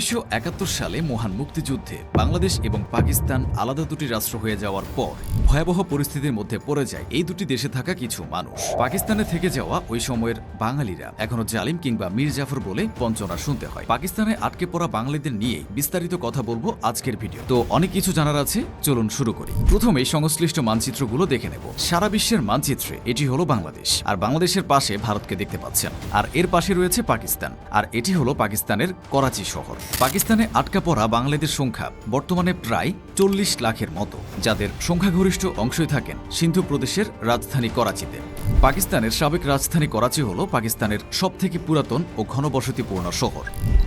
উনিশশো একাত্তর সালে মহান মুক্তিযুদ্ধে বাংলাদেশ এবং পাকিস্তান আলাদা দুটি রাষ্ট্র হয়ে যাওয়ার পর ভয়াবহ পরিস্থিতির মধ্যে পড়ে যায় এই দুটি দেশে থাকা কিছু মানুষ। পাকিস্তানে থেকে যাওয়া ওই সময়ের বাঙালিরা এখনও জালিম কিংবা মীর জাফর বলে বঞ্চনা শুনতে হয়। পাকিস্তানে আটকে পড়া বাঙালিদের নিয়ে বিস্তারিত কথা বলব আজকের ভিডিও। তো অনেক কিছু জানার আছে, চলুন শুরু করি। প্রথমে সংশ্লিষ্ট মানচিত্রগুলো দেখে নেব। সারা বিশ্বের মানচিত্রে এটি হলো বাংলাদেশ, আর বাংলাদেশের পাশে ভারতকে দেখতে পাচ্ছেন। আর এর পাশে রয়েছে পাকিস্তান, আর এটি হলো পাকিস্তানের করাচি শহর। পাকিস্তানে আটকা পড়া বাংলাদেশের সংখ্যা বর্তমানে প্রায় চল্লিশ লাখের মতো, যাদের সংখ্যাগরিষ্ঠ অংশই থাকেন সিন্ধু প্রদেশের রাজধানী করাচিতে। পাকিস্তানের সাবেক রাজধানী করাচি হল পাকিস্তানের সবথেকে পুরাতন ও ঘনবসতিপূর্ণ শহর।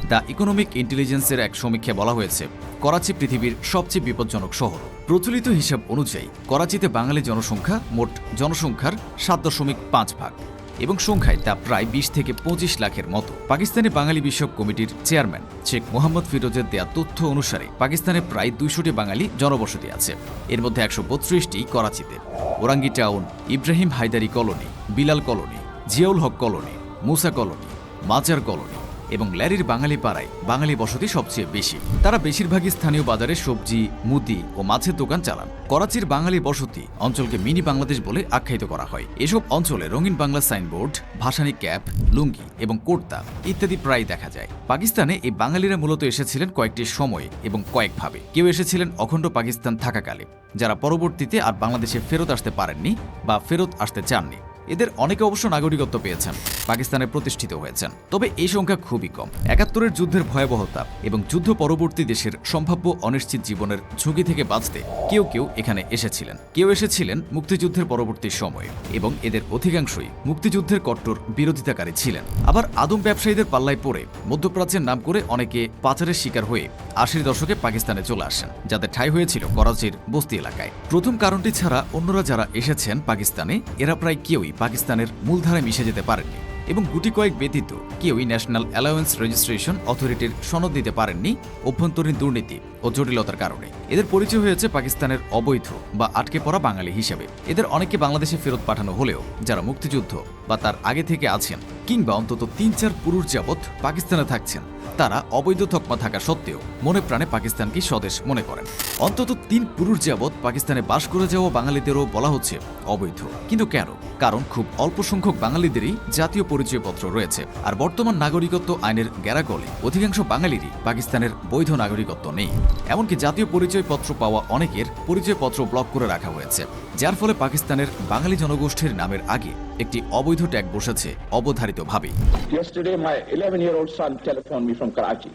দ্য ইকোনমিক ইন্টেলিজেন্সের এক সমীক্ষায় বলা হয়েছে, করাচি পৃথিবীর সবচেয়ে বিপজ্জনক শহর। প্রচলিত হিসাব অনুযায়ী, করাচিতে বাঙালি জনসংখ্যা মোট জনসংখ্যার সাত দশমিক পাঁচ ভাগ। এবং সংখ্যায় তা প্রায় বিশ থেকে পঁচিশ লাখের মতো। পাকিস্তানে বাঙালি বিষয়ক কমিটির চেয়ারম্যান শেখ মোহাম্মদ ফিরোজের দেয়া তথ্য অনুসারে পাকিস্তানে প্রায় দুইশোটি বাঙালি জনবসতি আছে। এর মধ্যে একশো বত্রিশটি করাচিতে। Orangi town, Ibrahim Hyderi colony, Bilal colony, Ziaul Haq colony, Musa colony, Mazar colony এবং ল্যারির বাঙালি পাড়ায় বাঙালি বসতি সবচেয়ে বেশি। তারা বেশিরভাগই স্থানীয় বাজারে সবজি, মুদি ও মাছের দোকান চালান। করাচির বাঙালি বসতি অঞ্চলকে মিনি বাংলাদেশ বলে আখ্যায়িত করা হয়। এসব অঞ্চলে রঙিন বাংলা সাইনবোর্ড, ভাসানি ক্যাপ, লুঙ্গি এবং কোর্তা ইত্যাদি প্রায় দেখা যায়। পাকিস্তানে এই বাঙালিরা মূলত এসেছিলেন কয়েকটি সময়ে এবং কয়েকভাবে। কেউ এসেছিলেন অখণ্ড পাকিস্তান থাকাকালে, যারা পরবর্তীতে আর বাংলাদেশে ফেরত আসতে পারেননি বা ফেরত আসতে চাননি। এদের অনেকে অবশ্য নাগরিকত্ব পেয়েছেন, পাকিস্তানে প্রতিষ্ঠিত হয়েছেন। তবে এই সংখ্যা খুবই কম। একাত্তরের যুদ্ধের ভয়াবহতা এবং যুদ্ধ পরবর্তী দেশের সম্ভাব্য অনিশ্চিত জীবনের ঝুঁকি থেকে বাঁচতে কেউ কেউ এখানে এসেছিলেন। কেউ এসেছিলেন মুক্তিযুদ্ধের পরবর্তী সময়ে এবং এদের অধিকাংশই মুক্তিযুদ্ধের কট্টর বিরোধিতাকারী ছিলেন। আবার আদম ব্যবসায়ীদের পাল্লায় পড়ে মধ্যপ্রাচ্যের নাম করে অনেকে পাচারের শিকার হয়ে আশির দশকে পাকিস্তানে চলে আসেন যাদের ঠাঁই হয়েছিল করাচির বস্তি এলাকায়। প্রথম কারণটি ছাড়া অন্যরা যারা এসেছেন পাকিস্তানে, এরা প্রায় কেউই পাকিস্তানের মূলধারায় মিশে যেতে পারেননি এবং গুটি কয়েক ব্যতীত কেউই ন্যাশনাল অ্যালায়েন্স রেজিস্ট্রেশন অথরিটির সনদ দিতে পারেননি অভ্যন্তরীণ দুর্নীতি ও জটিলতার কারণে। এদের পরিচয় হয়েছে পাকিস্তানের অবৈধ বা আটকে পড়া বাঙালি হিসেবে। এদের অনেকে বাংলাদেশে ফেরত পাঠানো হলেও যারা মুক্তিযুদ্ধ বা তার আগে থেকে আছেন কিংবা অন্তত তিন চার পুরুষ যাবৎ পাকিস্তানে থাকছেন। তারা অবৈধ তকমা থাকা সত্ত্বেও মনে প্রাণে পাকিস্তানকে স্বদেশ মনে করেন। অন্তত তিন পুরুষ যাবৎ পাকিস্তানে বাস করে যাওয়া বাঙালিদেরও বলা হচ্ছে অবৈধ। কিন্তু কেন? কারণ খুব অল্প সংখ্যক বাঙালিদেরই জাতীয় পরিচয়পত্র রয়েছে। আর বর্তমান নাগরিকত্ব আইনের গ্যারাগলে অধিকাংশ বাঙালিরই পাকিস্তানের বৈধ নাগরিকত্ব নেই। এমনকি জাতীয় পরিচয়পত্র পাওয়া অনেকের পরিচয়পত্র ব্লক করে রাখা হয়েছে। যার ফলে পাকিস্তানের বাঙালি জনগোষ্ঠীর নামের আগে একটি অবৈধ ট্যাগ বসেছে অবধারিতভাবে Yesterday, my 11 year old son telephoned me from Karachi.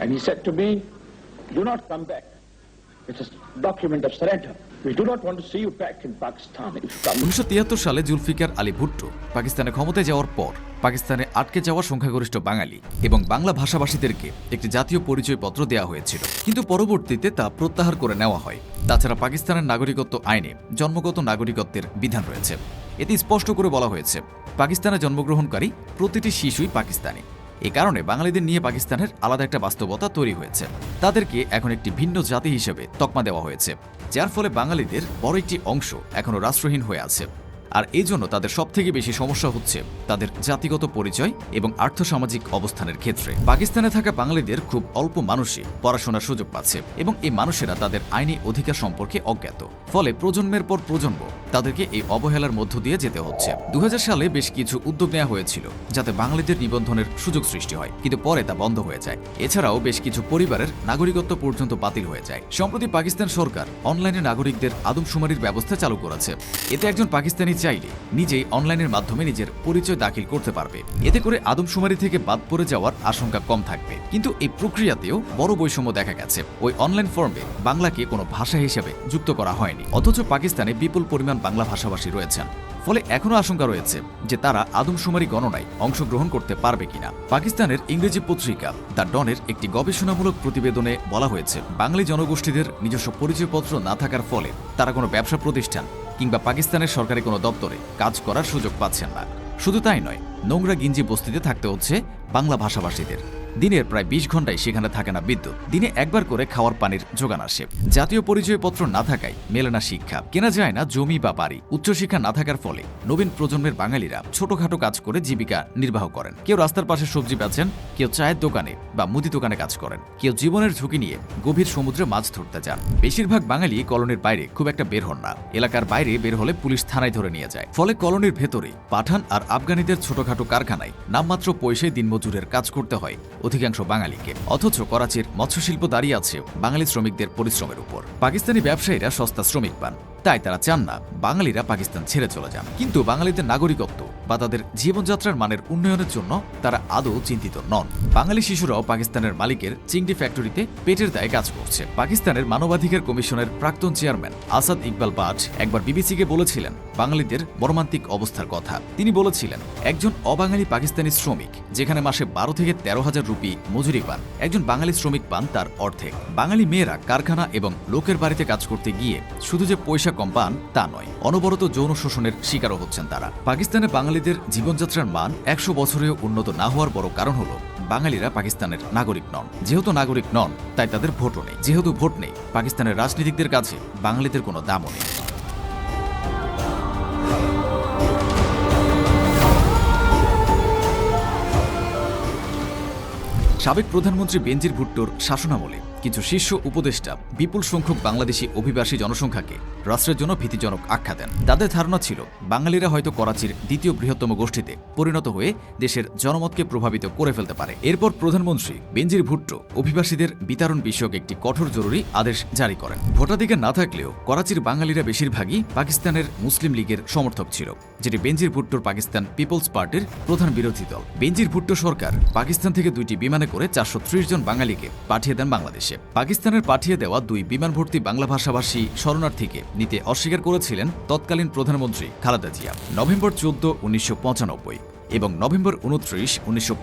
And he said to me, Do not come back. It's a document of surrender. উনিশশো সালে জুলফিকার আলী ভুট্টো পাকিস্তানে ক্ষমতায় যাওয়ার পর পাকিস্তানে আটকে যাওয়া সংখ্যাগরিষ্ঠ বাঙালি এবং বাংলা ভাষাভাষীদেরকে একটি জাতীয় পরিচয়পত্র দেওয়া হয়েছিল। কিন্তু পরবর্তীতে তা প্রত্যাহার করে নেওয়া হয়। তাছাড়া পাকিস্তানের নাগরিকত্ব আইনে জন্মগত নাগরিকত্বের বিধান রয়েছে। এতে স্পষ্ট করে বলা হয়েছে, পাকিস্তানে জন্মগ্রহণকারী প্রতিটি শিশুই পাকিস্তানি। এ কারণে বাঙালিদের নিয়ে পাকিস্তানের আলাদা একটা বাস্তবতা তৈরি হয়েছে। তাদেরকে এখন একটি ভিন্ন জাতি হিসেবে তকমা দেওয়া হয়েছে, যার ফলে বাঙালিদের বড় একটি অংশ এখনও রাষ্ট্রহীন হয়ে আছে। আর এই জন্য তাদের সবথেকে বেশি সমস্যা হচ্ছে তাদের জাতিগত পরিচয় এবং আর্থসামাজিক অবস্থানের ক্ষেত্রে। পাকিস্তানে থাকা বাঙালিদের খুব অল্প মানুষই পড়াশোনার সুযোগ পাচ্ছে এবং এই মানুষেরা তাদের আইনি অধিকার সম্পর্কে অজ্ঞাত। ফলে প্রজন্মের পর প্রজন্ম তাদেরকে এই অবহেলার মধ্য দিয়ে যেতে হচ্ছে। দু সালে বেশ কিছু উদ্যোগ নেওয়া হয়েছিল যাতে বাঙালিদের নিবন্ধনের সুযোগ সৃষ্টি হয়, কিন্তু পরে তা বন্ধ হয়ে যায়। এছাড়াও বেশ কিছু পরিবারের নাগরিকত্ব পর্যন্ত বাতিল হয়ে যায়। সম্প্রতি পাকিস্তান সরকার অনলাইনে নাগরিকদের আদমশুমারির ব্যবস্থা চালু করেছে। এতে একজন পাকিস্তানি চাইলে নিজেই অনলাইনের মাধ্যমে নিজের পরিচয় দাখিল করতে পারবে। এতে করে আদমশুমারি থেকে বাদ পড়ে যাওয়ার আশঙ্কা কম থাকবে। কিন্তু এই প্রক্রিয়াতেও বড় বৈষম্য দেখা গেছে। ওই অনলাইন ফর্মে বাংলাকে কোনো ভাষা হিসেবে যুক্ত করা হয়নি। অথচ পাকিস্তানে বিপুল পরিমাণ বাংলা ভাষাভাষী রয়েছেন। ফলে এখনও আশঙ্কা রয়েছে যে তারা আদমশুমারি গণনায় অংশগ্রহণ করতে পারবে কিনা। পাকিস্তানের ইংরেজি পত্রিকা দ্য ডনের একটি গবেষণামূলক প্রতিবেদনে বলা হয়েছে, বাঙালি জনগোষ্ঠীদের নিজস্ব পরিচয়পত্র না থাকার ফলে তারা কোনো ব্যবসা প্রতিষ্ঠান কিংবা পাকিস্তানের সরকারি কোনো দপ্তরে কাজ করার সুযোগ পাচ্ছেন না। শুধু তাই নয়, নোংরা গিঞ্জি বস্তিতে থাকতে হচ্ছে বাংলা ভাষাভাষীদের। দিনের প্রায় বিশ ঘন্টায় সেখানে থাকে না বিদ্যুৎ। দিনে একবার করে খাওয়ার পানির যোগান আসে। জাতীয় পরিচয়পত্র না থাকায় মেলে না শিক্ষা। কেনা যায় না জমি বা বাড়ি। উচ্চশিক্ষা না থাকার ফলে নবীন প্রজন্মের বাঙালিরা ছোটখাটো কাজ করে জীবিকা নির্বাহ করেন। কেউ রাস্তার পাশে সবজি বেচেন, কেউ চায়ের দোকানে বা মুদি দোকানে কাজ করেন। কেউ জীবনের ঝুঁকি নিয়ে গভীর সমুদ্রে মাছ ধরতে যান। বেশিরভাগ বাঙালি কলোনির বাইরে খুব একটা বের হন না। এলাকার বাইরে বের হলে পুলিশ থানায় ধরে নিয়ে যায়। ফলে কলোনির ভেতরে পাঠান আর আফগানিদের ছোটখাটো কারখানায় নামমাত্র পয়সায় দিনমজুরের কাজ করতে হয়। অধিকাংশ বাঙালিকে। অথচ করাচির মৎস্যশিল্প দাঁড়িয়ে আছে বাঙালি শ্রমিকদের পরিশ্রমের উপর। পাকিস্তানি ব্যবসায়ীরা সস্তা শ্রমিক পান। তাই তারা চান না বাঙালিরা পাকিস্তান ছেড়ে চলে যান। কিন্তু বাঙালিদের নাগরিকত্ব বা তাদের জীবনযাত্রার মানের উন্নয়নের জন্য তারা আদৌ চিন্তিত নন। বাঙালি শিশুরাও পাকিস্তানের মালিকের চিংড়ি ফ্যাক্টরিতে পেটের দায়ে কাজ করছে। পাকিস্তানের মানবাধিকার কমিশনের প্রাক্তন চেয়ারম্যান আসাদ ইকবাল বাট একবার বিবিসিকে বলেছিলেন, বাঙালিদের মর্মান্তিক অবস্থার কথা। তিনি বলেছিলেন, একজন অবাঙালি পাকিস্তানি শ্রমিক, যেখানে মাসে বারো থেকে তেরো হাজার রুপি মজুরি পান, একজন বাঙালি শ্রমিক পান তার অর্ধেক। বাঙালি মেয়েরা কারখানা এবং লোকের বাড়িতে কাজ করতে গিয়ে শুধু যে পয়সা কম পান, তা নয়। অনবরত যৌন শোষণের শিকারও হচ্ছেন তারা। পাকিস্তানে বাঙালিদের জীবনযাত্রার মান একশো বছরেও উন্নত না হওয়ার বড় কারণ হলো, বাঙালিরা পাকিস্তানের নাগরিক নন। যেহেতু নাগরিক নন, তাই তাদের ভোটও নেই। যেহেতু ভোট নেই, পাকিস্তানের রাজনীতিকদের কাছে বাঙালিদের কোনো দামও নেই। সাবেক প্রধানমন্ত্রী বেনজির ভুট্টোর শাসনামলে কিছু শীর্ষ উপদেষ্টা বিপুল সংখ্যক বাংলাদেশি অভিবাসী জনসংখ্যাকে রাষ্ট্রের জন্য ভীতিজনক আখ্যা দেন। তাদের ধারণা ছিল, বাঙালিরা হয়তো করাচির দ্বিতীয় বৃহত্তম গোষ্ঠীতে পরিণত হয়ে দেশের জনমতকে প্রভাবিত করে ফেলতে পারে। এরপর প্রধানমন্ত্রী বেনজির ভুট্টো অভিবাসীদের বিতরণ বিষয়ক একটি কঠোর জরুরি আদেশ জারি করেন। ভোটাধিকার না থাকলেও করাচির বাঙালিরা বেশিরভাগই পাকিস্তানের মুসলিম লীগের সমর্থক ছিল, যেটি বেনজির ভুট্টোর পাকিস্তান পিপলস পার্টির প্রধান বিরোধী দল। বেনজির ভুট্টো সরকার পাকিস্তান থেকে দুইটি বিমানে করে চারশো ত্রিশ জন বাঙালিকে পাঠিয়ে দেন বাংলাদেশে। পাকিস্তানের পাঠিয়ে দেওয়া দুই বিমান ভর্তি বাংলা ভাষাভাষী শরণার্থীকে নিতে অস্বীকার করেছিলেন তৎকালীন প্রধানমন্ত্রী খালেদা জিয়া। নভেম্বর চোদ্দ, উনিশশো এবং নভেম্বর উনত্রিশ, উনিশশো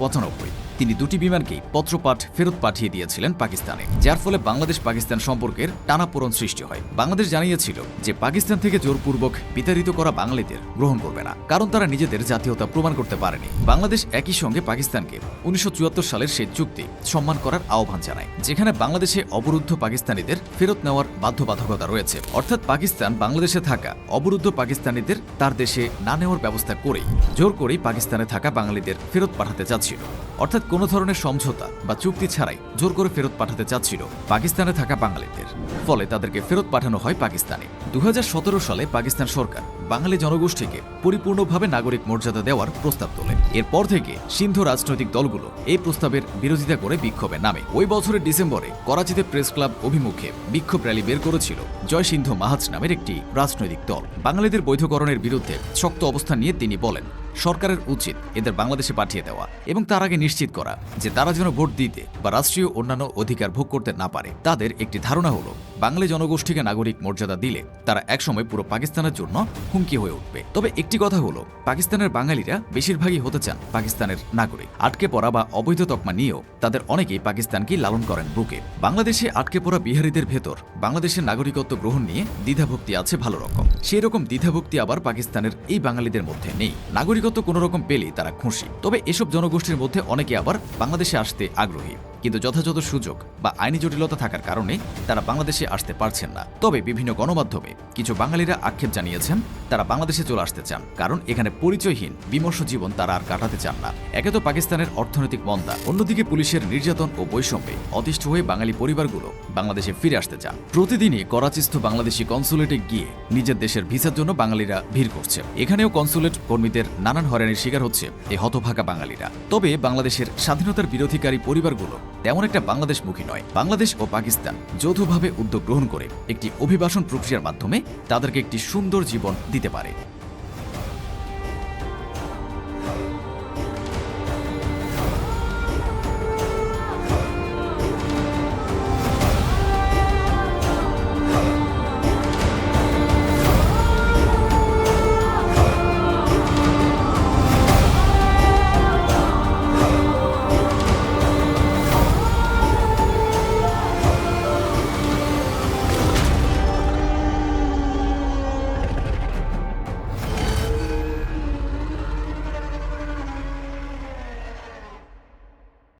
তিনি দুটি বিমানকেই পত্রপাঠ ফেরত পাঠিয়ে দিয়েছিলেন পাকিস্তানে, যার ফলে বাংলাদেশ পাকিস্তান সম্পর্কের টানাপোড়ন সৃষ্টি হয়। বাংলাদেশ জানিয়েছিল যে পাকিস্তান থেকে জোরপূর্বক বিতাড়িত করা বাঙালিদের গ্রহণ করবে না, কারণ তারা নিজেদের জাতীয়তা প্রমাণ করতে পারেনি। বাংলাদেশ একই সঙ্গে পাকিস্তানকে উনিশশো চুয়াত্তর সালের সেই চুক্তি সম্মান করার আহ্বান জানায়, যেখানে বাংলাদেশে অবরুদ্ধ পাকিস্তানিদের ফেরত নেওয়ার বাধ্যবাধকতা রয়েছে। অর্থাৎ পাকিস্তান বাংলাদেশে থাকা অবরুদ্ধ পাকিস্তানিদের তার দেশে না নেওয়ার ব্যবস্থা করেই, জোর করেই পাকিস্তানে থাকা বাঙালিদের ফেরত পাঠাতে চাচ্ছিল অর্থাৎ কোনো ধরনের সমঝোতা বা চুক্তি ছাড়াই জোর করে ফেরত পাঠাতে চাচ্ছিল পাকিস্তানে থাকা বাঙালিদের। ফলে তাদেরকে ফেরত পাঠানো হয় পাকিস্তানে। দু হাজার সতেরো সালে পাকিস্তান সরকার বাঙালি জনগোষ্ঠীকে পরিপূর্ণভাবে নাগরিক মর্যাদা দেওয়ার প্রস্তাব তোলে। এরপর থেকে সিন্ধু রাজনৈতিক দলগুলো এই প্রস্তাবের বিরোধিতা করে বিক্ষোভে নামে। ওই বছরের ডিসেম্বরে করাচিতে প্রেস ক্লাব অভিমুখে বিক্ষোভ র্যালি বের করেছিল জয় সিন্ধু মাহাজ নামের একটি রাজনৈতিক দল। বাঙালিদের বৈধকরণের বিরুদ্ধে শক্ত অবস্থান নিয়ে তিনি বলেন সরকারের উচিত এদের বাংলাদেশে পাঠিয়ে দেওয়া এবং তার আগে নিশ্চিত করা যে তারা যেন ভোট দিতে বা রাষ্ট্রীয় অন্যান্য অধিকার ভোগ করতে না পারে। তাদের একটি ধারণা হলো বাঙালি জনগোষ্ঠীকে নাগরিক মর্যাদা দিলে তারা একসময় পুরো পাকিস্তানের জন্য হুমকি হয়ে উঠবে। তবে একটি কথা হলো, পাকিস্তানের বাঙালিরা বেশিরভাগই হতে চান পাকিস্তানের নাগরিক। আটকে পড়া বা অবৈধ তকমা নিয়েও তাদের অনেকেই পাকিস্তানকে লালন করেন বুকে। বাংলাদেশে আটকে পড়া বিহারীদের ভেতর বাংলাদেশের নাগরিকত্ব গ্রহণ নিয়ে দ্বিধাভক্তি আছে ভালো রকম। সেই রকম দ্বিধাভক্তি আবার পাকিস্তানের এই বাঙালিদের মধ্যে নেই। নাগরিকত্ব কোনো রকম পেলেই তারা খুশি। তবে এসব জনগোষ্ঠীর মধ্যে অনেকে আবার বাংলাদেশে আসতে আগ্রহী। কিন্তু যথাযথ সুযোগ বা আইনি জটিলতা থাকার কারণে তারা বাংলাদেশে আসতে পারছেন না। তবে বিভিন্ন গণমাধ্যমে কিছু বাঙালিরা আক্ষেপ জানিয়েছেন, তারা বাংলাদেশে চলে আসতে চান, কারণ এখানে পরিচয়হীন, বিমর্ষ জীবন তারা আর কাটাতে চান না। একে তো পাকিস্তানের অর্থনৈতিক মন্দা, অন্যদিকে পুলিশের নির্যাতন ও বৈষম্যে অতিষ্ঠ হয়ে বাঙালি পরিবারগুলো বাংলাদেশে ফিরে আসতে চান। প্রতিদিনই করাচিস্থ বাংলাদেশি কনসুলেটে গিয়ে নিজের দেশের ভিসার জন্য বাঙালিরা ভিড় করছে। এখানেও কনসুলেট কর্মীদের নানান হয়রানির শিকার হচ্ছে এই হতভাগা বাঙালিরা। তবে বাংলাদেশের স্বাধীনতার বিরোধীকারী পরিবারগুলো তেমন একটা বাংলাদেশ মুখী নয়। বাংলাদেশ ও পাকিস্তান যৌথভাবে উদ্যোগ গ্রহণ করে একটি অভিবাসন প্রক্রিয়ার মাধ্যমে তাদেরকে একটি সুন্দর জীবন দিতে পারে।